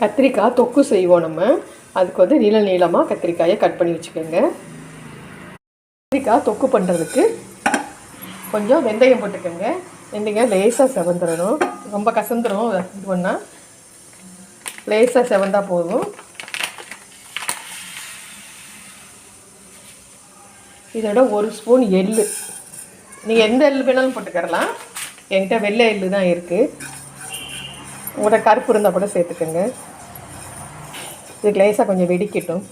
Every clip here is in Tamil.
கத்திரிக்காய் தொக்கு செய்வோம் நம்ம. அதுக்கு வந்து நீள நீளமாக கத்திரிக்காயை கட் பண்ணி வச்சுக்கோங்க. கத்திரிக்காய் தொக்கு பண்ணுறதுக்கு கொஞ்சம் வெந்தயம் போட்டுக்கோங்க. வெந்தயம் லேசாக செவந்துடணும் ரொம்ப கசந்துடும் இது பண்ணால் லேசாக செவந்தா போதும். இதோட ஒரு ஸ்பூன் எள்ளு. நீங்கள் எந்த எள் வேணாலும் போட்டுக்கறலாம். என்கிட்ட வெள்ளை எள்ளு தான் இருக்குது உங்கள்கிட்ட கருப்பு இருந்தால் கூட சேர்த்துக்கோங்க. இது லேசாக கொஞ்சம் வெடிக்கட்டும்.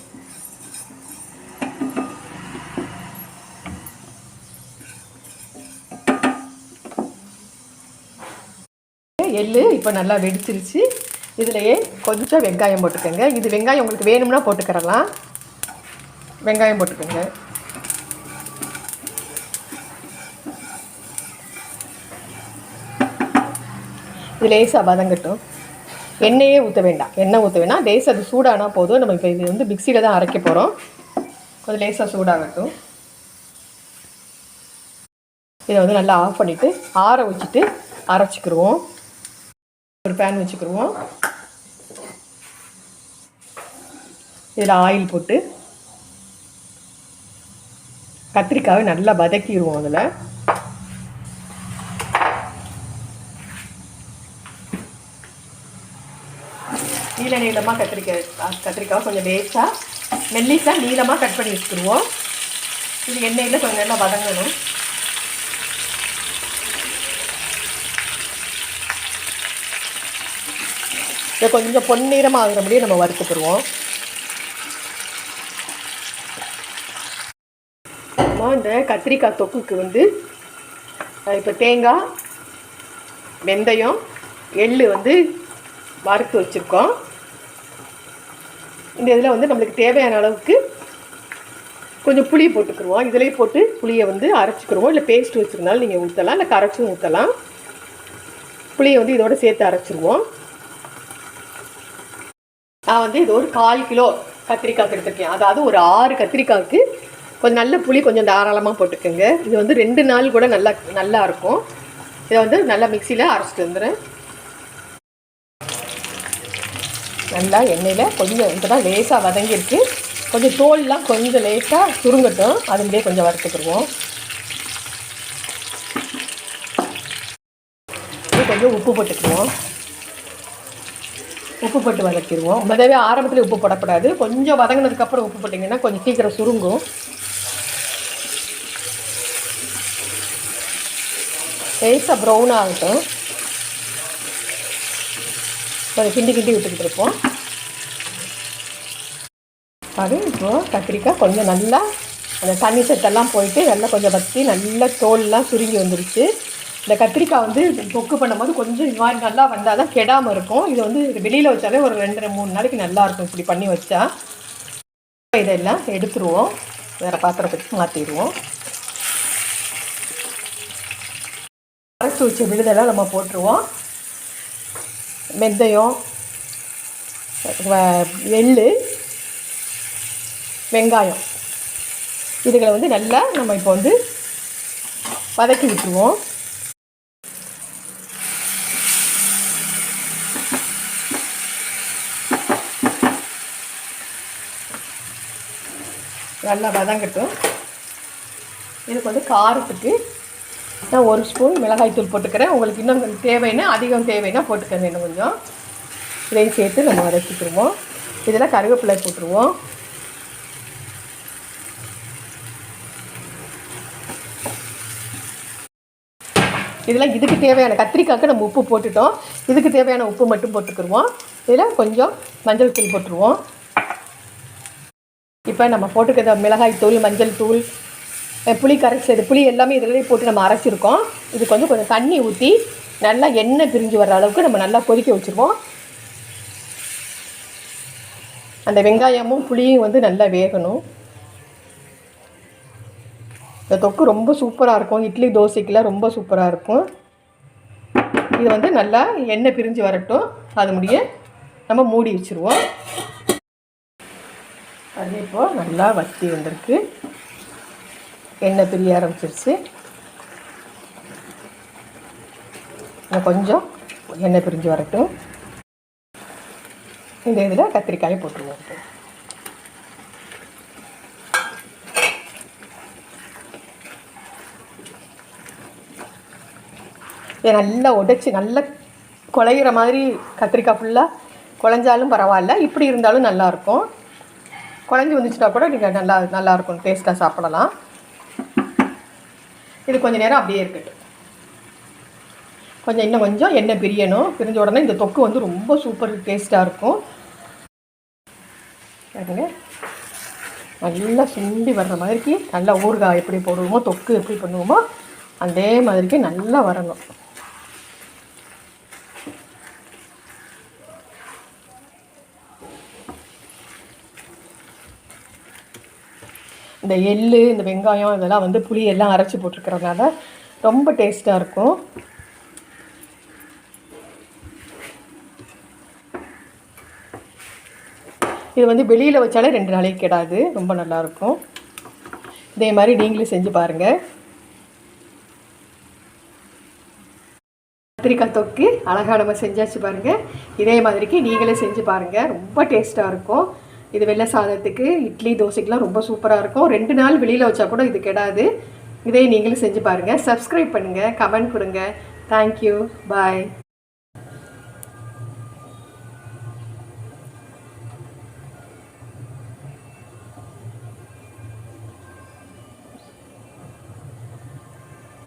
எள்ளு இப்போ நல்லா வெடிச்சிருச்சு. இதுலையே கொஞ்சம் வெங்காயம் போட்டுக்கோங்க. இது வெங்காயம் உங்களுக்கு வேணும்னா போட்டுக்கிறலாம். வெங்காயம் போட்டுக்கோங்க. இது லேசாக வதங்கட்டும். எண்ணெயே ஊற்ற வேண்டாம். எண்ணெய் ஊற்ற வேண்டாம் லேசாக அது சூடானா போதும். நம்ம இப்போ இது வந்து மிக்சியில் தான் அரைக்க போகிறோம் கொஞ்சம் லேசாக சூடாகட்டும். இதை வந்து நல்லா ஆஃப் பண்ணிவிட்டு ஆற வச்சுட்டு அரைச்சிக்கிருவோம். ஒரு பேன் வச்சுக்கிடுவோம் இதில் ஆயில் போட்டு கத்திரிக்காவை நல்லா வதக்கிடுவோம் அதில். நீள நீளமாக கத்திரிக்காய் கத்திரிக்காய் கொஞ்சம் வேஸ்ட்டாக மெல்லிஸாக நீளமாக கட் பண்ணி வச்சுக்கிடுவோம். இது எண்ணெயில் கொஞ்சம் நல்லா வதங்கணும். இதை கொஞ்சம் பொன்னிறமாக ஆகிற முடியும் நம்ம வறுத்துக்கிடுவோம் அம்மா இந்த கத்திரிக்காய் தொக்குக்கு வந்து இப்போ தேங்காய் வெந்தயம் எள் வந்து வறுத்து வச்சுருக்கோம். இந்த இதில் வந்து நம்மளுக்கு தேவையான அளவுக்கு கொஞ்சம் புளி போட்டுக்கிடுவோம் இதிலே போட்டு புளியை வந்து அரைச்சிக்கிடுவோம் இல்லை பேஸ்ட் வச்சுருந்தாலும் நீங்கள் ஊற்றலாம் இல்லை கரைச்சும் ஊற்றலாம் புளியை வந்து இதோட சேர்த்து அரைச்சிருவோம். நான் வந்து இது ஒரு கால் கிலோ கத்திரிக்காய் எடுத்துருக்கேன். அதாவது ஒரு ஆறு கத்திரிக்காய்க்கு கொஞ்சம் நல்ல புளி கொஞ்சம் தாராளமாக போட்டுக்கோங்க. இது வந்து ரெண்டு நாள் கூட நல்லா நல்லா இருக்கும். இதை வந்து நல்லா மிக்சியில் அரைச்சிட்டு வந்துடுறேன். நல்லா எண்ணெயில் கொஞ்சம் இப்போ தான் லேசாக வதங்கிருக்கு கொஞ்சம் தோல்லாம் கொஞ்சம் லேசாக சுருங்கட்டும். அதுலேயே கொஞ்சம் வறுத்துக்கிடுவோம். கொஞ்சம் உப்பு போட்டுக்குவோம் உப்பு போட்டு வதக்கிடுவோம். முதவே ஆரம்பத்தில் உப்பு போடக்கூடாது. கொஞ்சம் வதங்கினதுக்கப்புறம் உப்பு போட்டிங்கன்னா கொஞ்சம் சீக்கிரம் சுருங்கும். லேசாக ப்ரௌன் ஆகட்டும். கொஞ்சம் கிண்டி கிண்டி விட்டுக்கிட்டு இருப்போம். அது இப்போது கத்திரிக்காய் கொஞ்சம் நல்லா அந்த தண்ணி சட்டெல்லாம் போயிட்டு நல்லா கொஞ்சம் வற்றி நல்லா தோல்லாம் சுருங்கி வந்துருச்சு. இந்த கத்திரிக்காய் வந்து தொக்கு பண்ணும்போது கொஞ்சம் இது மாதிரி நல்லா வந்தால் தான் கெடாமல் இருக்கும். இது வந்து வெளியில் வச்சாலே ஒரு ரெண்டு மூணு நாளைக்கு நல்லாயிருக்கும் இப்படி பண்ணி வச்சா. இதெல்லாம் எடுத்துருவோம். வேறு பாத்திரத்துக்கு மாற்றிடுவோம் அரைச்சி வச்ச விழுதெல்லாம் நம்ம போட்டுருவோம். வெந்தயம் எள் வெங்காயம். இதுகளை வந்து நல்லா நம்ம இப்போ வந்து வதக்கி விட்டுருவோம். நல்லா வதங்கட்டும். இதுக்கு வந்து காரத்துக்கு நான் ஒரு ஸ்பூன் மிளகாய்த்தூள் போட்டுக்கிறேன். உங்களுக்கு இன்னும் தேவைன்னா அதிகம் தேவைன்னா போட்டுக்கிறேன் இன்னும் கொஞ்சம். இதையும் சேர்த்து நம்ம வதக்கிக்கிடுவோம் இதில் கருவேப்பிலை போட்டுருவோம். இதில் இதுக்கு தேவையான கத்திரிக்காய்க்கு நம்ம உப்பு போட்டுட்டோம். இதுக்கு தேவையான உப்பு மட்டும் போட்டுக்கிடுவோம் இதில் கொஞ்சம் மஞ்சள் தூள் போட்டுருவோம். இப்போ நம்ம போட்டுக்கிற மிளகாய் தூள் மஞ்சள் தூள் புளி கரைச்சது புளி எல்லாமே இதில் போட்டு நம்ம அரைச்சிருக்கோம். இதுக்கு வந்து கொஞ்சம் தண்ணி ஊற்றி நல்லா எண்ணெய் பிரிஞ்சு வர்ற அளவுக்கு நம்ம நல்லா கொதிக்க வச்சுருவோம். அந்த வெங்காயமும் புளியும் வந்து நல்லா வேகணும். இந்த தொக்கு ரொம்ப சூப்பராக இருக்கும். இட்லி தோசைக்கெலாம் ரொம்ப சூப்பராக இருக்கும். இது வந்து நல்லா எண்ணெய் பிரிஞ்சு வரட்டும். அது முடிய நம்ம மூடி வச்சுருவோம். அது இப்போது நல்லா வத்தி வந்திருக்கு. எண்ணெய் பிரிய ஆரம்பிச்சிருச்சு. கொஞ்சம் எண்ணெய் பிரிஞ்சு வரட்டும். இந்த இதில் கத்திரிக்காயை போட்டுருவோம். இதை நல்லா உடைச்சி நல்லா குழையிற மாதிரி கத்திரிக்காய் ஃபுல்லாக குழஞ்சாலும் பரவாயில்ல இப்படி இருந்தாலும் நல்லாயிருக்கும் குழஞ்சி வந்துச்சுட்டா கூட நீங்கள் நல்லா நல்லாயிருக்கும் டேஸ்ட்டாக சாப்பிடலாம். இது கொஞ்சம் நேரம் அப்படியே இருக்கட்டும். கொஞ்சம் இன்னும் கொஞ்சம் எண்ணெய் பிரியணும். பிரிஞ்ச உடனே இந்த தொக்கு வந்து ரொம்ப சூப்பர் டேஸ்ட்டாக இருக்கும். பாருங்க. நல்லா சுண்டி வர்ற மாதிரிக்கு நல்லா ஊறுகாய் எப்படி போடுவோமோ தொக்கு எப்படி பண்ணுவோமோ அதே மாதிரிக்கு நல்லா வரணும். இந்த எள்ளு இந்த வெங்காயம் இதெல்லாம் வந்து புளி எல்லாம் அரைச்சி போட்டிருக்கறதுனால ரொம்ப டேஸ்ட்டாக இருக்கும். இது வந்து வெளியில் வச்சாலே ரெண்டு நாளைக்கு கெடாது ரொம்ப நல்லாயிருக்கும் இதே மாதிரி நீங்களும் செஞ்சு பாருங்கள் கத்திரிக்காய் தொக்கு அழகாக நம்ம செஞ்சாச்சு பாருங்கள் இதே மாதிரிக்கு நீங்களே செஞ்சு பாருங்கள் ரொம்ப டேஸ்ட்டாக இருக்கும். இது வெள்ளை சாதத்துக்கு இட்லி தோசைக்கெலாம் ரொம்ப சூப்பராக இருக்கும். ரெண்டு நாள் வெளியில் வச்சா கூட இது கெடாது. இதே நீங்களும் செஞ்சு பாருங்கள் சப்ஸ்கிரைப் பண்ணுங்கள் கமெண்ட் கொடுங்க. Thank you bye